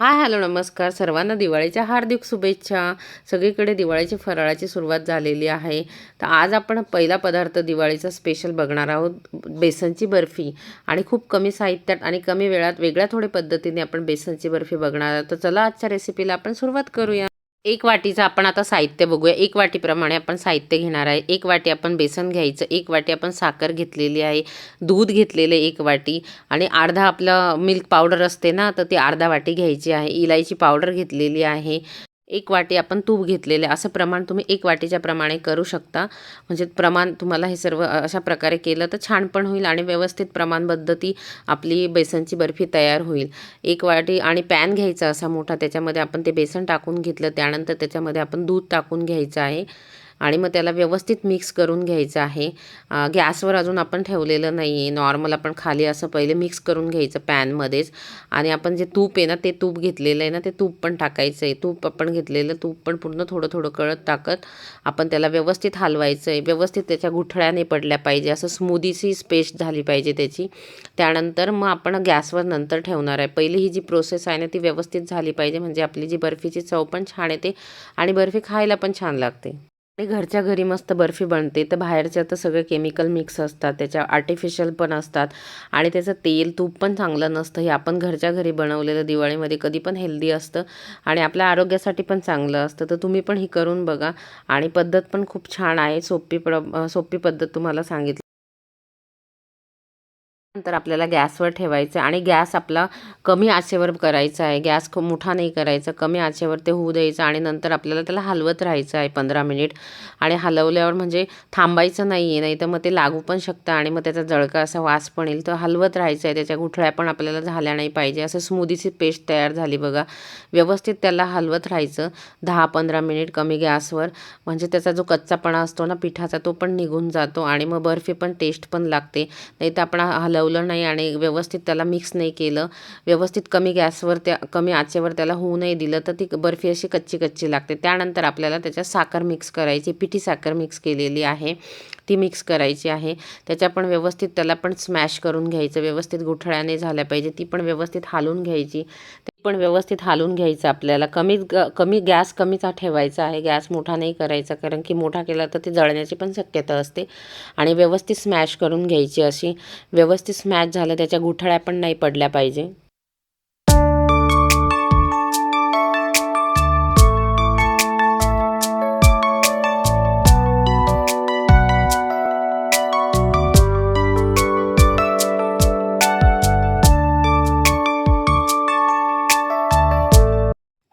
Hi hello नमस्कार. सर्वांना दिवाळीच्या हार्दिक शुभेच्छा. सगळीकडे दिवाळीची फराळाची सुरुवात झालेली आहे. तर आज आपण पहिला पदार्थ दिवाळीचा स्पेशल बघणार आहोत बेसनची बर्फी. आणि खूप कमी साहित्यात आणि कमी वेळात वेगळ्या थोड्या पद्धतीने आपण बेसनची बर्फी बघणार आहोत. तर चला आजच्या रेसिपीला आपण सुरुवात करूया. एक वाटीचं आपण आता साहित्य बघूया. एक वाटीप्रमाणे आपण साहित्य घेणार आहे. एक वाटी आपण बेसन घ्यायचं एक वाटी आपण साखर घेतलेली आहे. दूध घेतलेलं एक वाटी आणि अर्धा आपलं मिल्क पावडर असते ना तर ती अर्धा वाटी घ्यायची आहे. इलायची पावडर घेतलेली आहे. एक वाटी आपण तूप घेतलेले असं प्रमाण तुम्ही एक वाटीच्या प्रमाणे करू शकता. म्हणजे प्रमाण तुम्हाला हे सर्व अशा प्रकारे केलं तर छान पण होईल आणि व्यवस्थित प्रमाणबद्ध ती आपली बेसनची बर्फी तयार होईल. एक वाटी आणि पॅन घ्यायचा असा मोठा त्याच्यामध्ये आपण ते बेसन टाकून घेतलं त्यानंतर त्याच्यामध्ये आपण दूध टाकून घ्यायचं आहे. आणि मग त्याला व्यवस्थित मिक्स करून घ्यायचं आहे. गॅसवर अजून आपण ठेवलेलं नाही आहे नॉर्मल आपण खाली असं पहिले मिक्स करून घ्यायचं पॅनमध्येच आणि आपण जे तूप आहे ना ते तूप घेतलेलं आहे ना ते तूप पण टाकायचं आहे तूप आपण घेतलेलं तूप पण पूर्ण थोडं थोडं कळत टाकत आपण त्याला व्यवस्थित हलवायचं आहे व्यवस्थित त्याच्या गुठळ्याने पडल्या पाहिजे. असं स्मूदीची पेस्ट झाली पाहिजे त्याची. त्यानंतर मग आपण गॅसवर नंतर ठेवणार आहे. पहिली ही जी प्रोसेस आहे ना ती व्यवस्थित झाली पाहिजे. म्हणजे आपली जी बर्फीची चव पण छान येते आणि बर्फी खायला पण छान लागते. आणि घरच्या घरी मस्त बर्फी बनते. तर बाहेरच्या तर सगळे केमिकल मिक्स असतात. त्याच्या आर्टिफिशियल पण असतात. आणि त्याचं तेल तूप पण चांगलं नसतं. हे आपण घरच्या घरी बनवलेलं दिवाळीमध्ये कधी पण हेल्दी असतं. आणि आपल्या आरोग्यासाठी पण चांगलं असतं. तर तुम्ही पण ही करून बघा. आणि पद्धत पण खूप छान आहे. सोपी प्र सोपी पद्धत तुम्हाला सांगितली. नंतर आपल्याला गॅसवर ठेवायचं आणि गॅस आपला कमी आचेवर करायचा आहे. गॅस खूप मोठा नाही करायचा. कमी आचेवर ते होऊ द्यायचं आणि नंतर आपल्याला त्याला हलवत राहायचं आहे पंधरा मिनिट. आणि हलवल्यावर म्हणजे थांबायचं नाही आहे नाही तर मग ते लागू पण शकतं आणि मग त्याचा जळका असा वास पण येईल. तर हलवत राहायचं आहे. त्याच्या गुठळ्या पण आपल्याला झाल्या नाही पाहिजे. असं स्मूदीची पेस्ट तयार झाली बघा. व्यवस्थित त्याला हलवत राहायचं दहा पंधरा मिनिट कमी गॅसवर. म्हणजे त्याचा जो कच्चापणा असतो ना पिठाचा तो पण निघून जातो आणि मग बर्फी पण टेस्ट पण लागते. नाही तर आपण हलव शिजवलं नाही आणि व्यवस्थित त्याला मिक्स नाही केलं. व्यवस्थित कमी गॅसवर त्या कमी आचेवर त्याला होऊ नाही दिलं तर ती बर्फी अशी कच्ची कच्ची लागते. त्यानंतर आपल्याला त्याच्यात साखर मिक्स करायची पिठी साखर मिक्स केलेली आहे. ती मिक्स करायची आहे. त्याच्या पण व्यवस्थित त्याला पण स्मॅश करून घ्यायचं. व्यवस्थित गुठळ्याने झाल्या पाहिजे. ती पण व्यवस्थित हालून घ्यायची. पण व्यवस्थित हालून घ्यायचं आपल्याला. कमी कमी गॅस कमीचा ठेवायचा आहे. गॅस मोठा नाही करायचा कारण की मोठा केला तर ते जळण्याची पण शक्यता असते. आणि व्यवस्थित स्मॅश करून घ्यायची अशी. व्यवस्थित स्मॅश झालं त्याच्या गुठळ्या पण नाही पडल्या पाहिजे.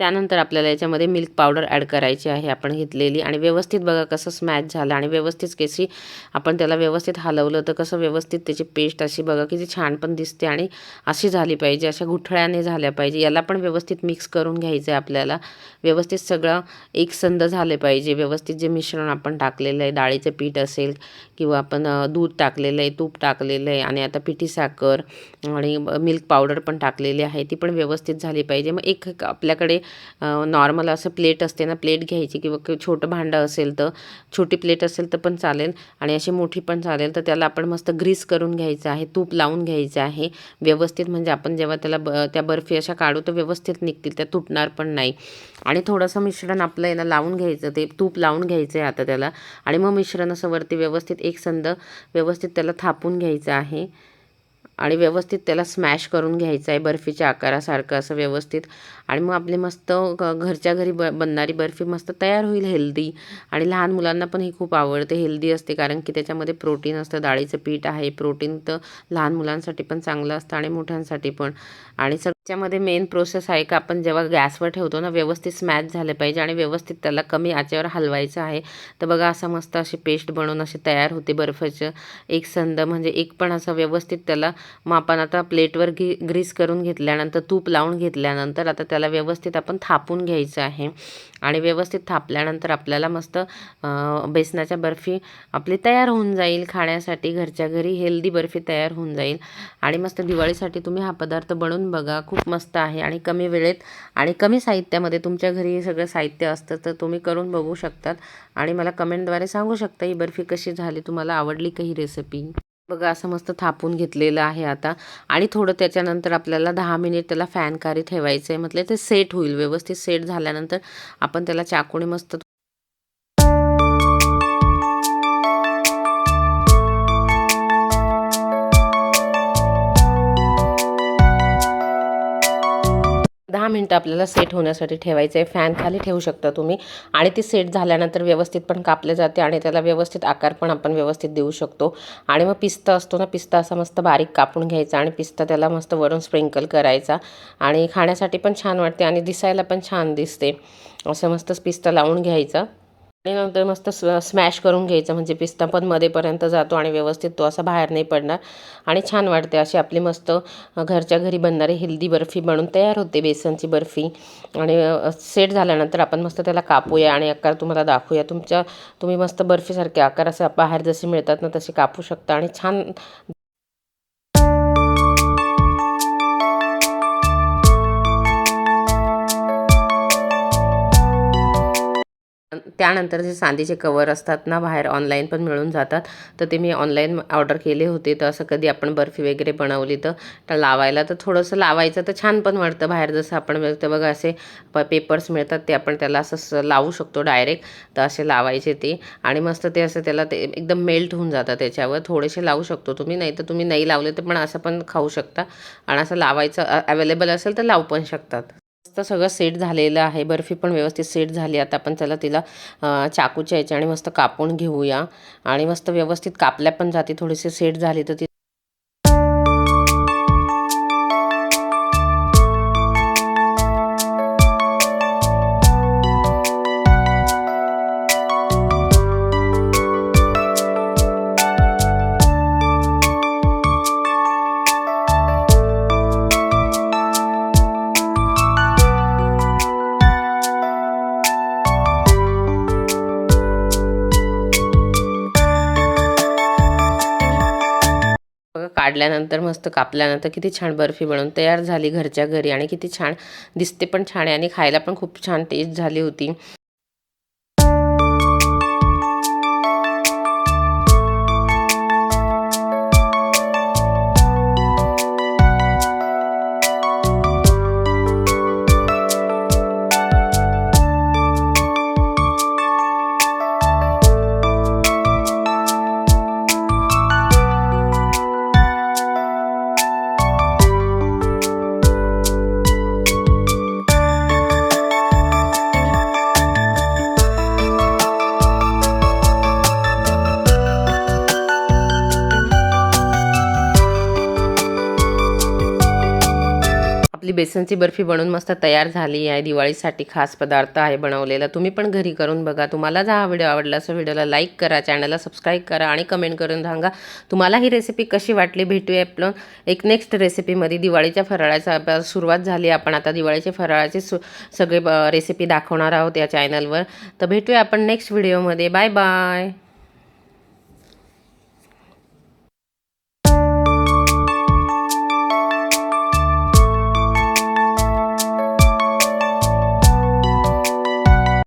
त्यानंतर आपल्याला याच्यामध्ये मिल्क पावडर ॲड करायची आहे आपण घेतलेली. आणि व्यवस्थित बघा कसं स्मॅच झालं. आणि व्यवस्थित केसी आपण त्याला व्यवस्थित हलवलं तर कसं व्यवस्थित त्याची पेस्ट अशी बघा किती छान पण दिसते आणि अशी झाली पाहिजे. अशा गुठळ्याने झाल्या पाहिजे. याला पण व्यवस्थित मिक्स करून घ्यायचं आहे आपल्याला. व्यवस्थित सगळं एकसंध झाले पाहिजे. व्यवस्थित जे मिश्रण आपण टाकलेलं आहे डाळीचं पीठ असेल किंवा आपण दूध टाकलेलं आहे तूप टाकलेलं आहे आणि आता पिठी साखर आणि मिल्क पावडर पण टाकलेली आहे. ती पण व्यवस्थित झाली पाहिजे. मग एक आपल्याकडे नॉर्मल असं प्लेट असते ना प्लेट घ्यायची किंवा छोटं भांडं असेल तर छोटी प्लेट असेल तर पण चालेल. आणि अशी मोठी पण चालेल तर त्याला आपण मस्त ग्रीस करून घ्यायचं आहे तूप लावून घ्यायचं आहे. व्यवस्थित म्हणजे आपण जेव्हा त्याला ब त्या बर्फी अशा काढू तर व्यवस्थित निघतील त्या तुटणार पण नाही. आणि थोडंसं मिश्रण आपलं याला लावून घ्यायचं ते तूप लावून घ्यायचं आहे आता त्याला. आणि मग मिश्रण असं वरती व्यवस्थित एक संद व्यवस्थित त्याला थापून घ्यायचं आहे. आणि व्यवस्थित त्याला स्मॅश करून घ्यायचं आहे बर्फीच्या आकारासारखं असं व्यवस्थित. आणि मग आपली मस्त घरच्या घरी ब बनणारी बर्फी मस्त तयार होईल हेल्दी. आणि लहान मुलांना पण ही खूप आवडते हेल्दी असते कारण की त्याच्यामध्ये प्रोटीन असतं डाळीचं पीठ आहे प्रोटीन तर लहान मुलांसाठी पण चांगलं असतं आणि मोठ्यांसाठी पण. आणि सग त्याच्यामध्ये मेन प्रोसेस आहे का आपण जेव्हा गॅसवर ठेवतो ना व्यवस्थित स्मॅच झाले पाहिजे आणि व्यवस्थित त्याला कमी आचेवर हलवायचं आहे. तर बघा असं मस्त अशी पेस्ट बनवून अशी तयार होते बर्फाचं. एक संद म्हणजे एक पण असं व्यवस्थित त्याला मग आपण आता प्लेटवर घी ग्रीस करून घेतल्यानंतर तूप लावून घेतल्यानंतर आता त्याला व्यवस्थित आपण थापून घ्यायचं आहे. आणि व्यवस्थित थापल्यानंतर आपल्याला मस्त बेसनाच्या बर्फी आपली तयार होऊन जाईल. खाण्यासाठी घरच्या घरी हेल्दी बर्फी तयार होऊन जाईल. आणि मस्त दिवाळीसाठी तुम्ही हा पदार्थ बनवून बघा. खूप मस्त आहे आणि कमी वेळेत आणि कमी साहित्यामध्ये तुमच्या घरी हे सगळं साहित्य असतं तर तुम्ही करून बघू शकतात. आणि मला कमेंटद्वारे सांगू शकता ही बर्फी कशी झाली तुम्हाला आवडली का ही रेसिपी बघा असं मस्त थापून घेतलेलं आहे आता. आणि थोडं त्याच्यानंतर आपल्याला दहा मिनिट त्याला फॅनकारी ठेवायचं आहे म्हटलं ते सेट होईल व्यवस्थित. सेट झाल्यानंतर आपण त्याला चाकूने मस्त दहा मिनटं आपल्याला सेट होण्यासाठी ठेवायचं आहे फॅन खाली ठेवू शकता तुम्ही. आणि ती सेट झाल्यानंतर व्यवस्थित पण कापले जाते आणि त्याला व्यवस्थित आकार पण आपण व्यवस्थित देऊ शकतो. आणि मग पिस्ता असतो ना पिस्ता असा मस्त बारीक कापून घ्यायचा आणि पिस्ता त्याला मस्त वरून स्प्रिंकल करायचा. आणि खाण्यासाठी पण छान वाटते आणि दिसायला पण छान दिसते. असं मस्त पिस्ता लावून घ्यायचा. आणि नंतर मस्त स्मॅश करून घ्यायचं. म्हणजे पिस्ता पण मध्येपर्यंत जातो आणि व्यवस्थित तो असा बाहेर नाही पडणार. आणि छान वाटते अशी आपली मस्त घरच्या घरी बनणारी हेल्दी बर्फी बनून तयार होते बेसनची बर्फी. आणि सेट झाल्यानंतर आपण मस्त त्याला कापूया आणि आकार तुम्हाला दाखवूया. तुमच्या तुम्ही मस्त बर्फीसारखे आकार असे बाहेर जसे मिळतात ना तसे कापू शकता आणि छान त्यानंतर जे चांदीचे कवर असतात ना बाहेर ऑनलाईन पण मिळून जातात. तर ते मी ऑनलाईन ऑर्डर केले होते. तर असं कधी आपण बर्फी वगैरे बनवली तर लावायला तर थोडंसं लावायचं तर छान पण वाटतं. बाहेर जसं आपण मिळतं बघा असे प पेपर्स मिळतात ते आपण त्याला असं लावू शकतो डायरेक्ट तर असे लावायचे ते. आणि मस्त ते असं त्याला ते एकदम मेल्ट होऊन जातं त्याच्यावर. थोडेसे लावू शकतो तुम्ही. नाही तर तुम्ही नाही लावले तर पण असं पण खाऊ शकता. आणि असं लावायचं अवेलेबल असेल तर लावू पण शकतात. मस्त सगळं सेट झालेलं आहे. बर्फी पण व्यवस्थित सेट झाली. आता आपण त्याला तिला चाकूच्या याच्याने मस्त कापून घेऊया. आणि मस्त व्यवस्थित कापल्या पण जाते. थोडीशी सेट झाली तर ती काढल्यानंतर मस्त कापल्यानंतर किती छान बर्फी बनवून तयार झाली घरच्या घरी आणि किती छान दिसते पण छान आहे आणि खायला पण खूप छान टेस्ट झाली होती. बेसनची बर्फी बनवून मस्त तयार झाली आहे. दिवाळीसाठी खास पदार्थ आहे बनवलेला. तुम्ही पण घरी करून बघा. तुम्हाला जर हा व्हिडिओ आवडला असं व्हिडिओला लाईक करा चॅनलला सबस्क्राईब करा आणि कमेंट करून सांगा तुम्हाला ही रेसिपी कशी वाटली भेटूया आपलं एक नेक्स्ट रेसिपीमध्ये दिवाळीच्या फराळाचा सुरुवात झाली. आपण आता दिवाळीच्या फराळाचे सु सगळे रेसिपी दाखवणार आहोत या चॅनलवर तर भेटूया आपण नेक्स्ट व्हिडिओमध्ये बाय बाय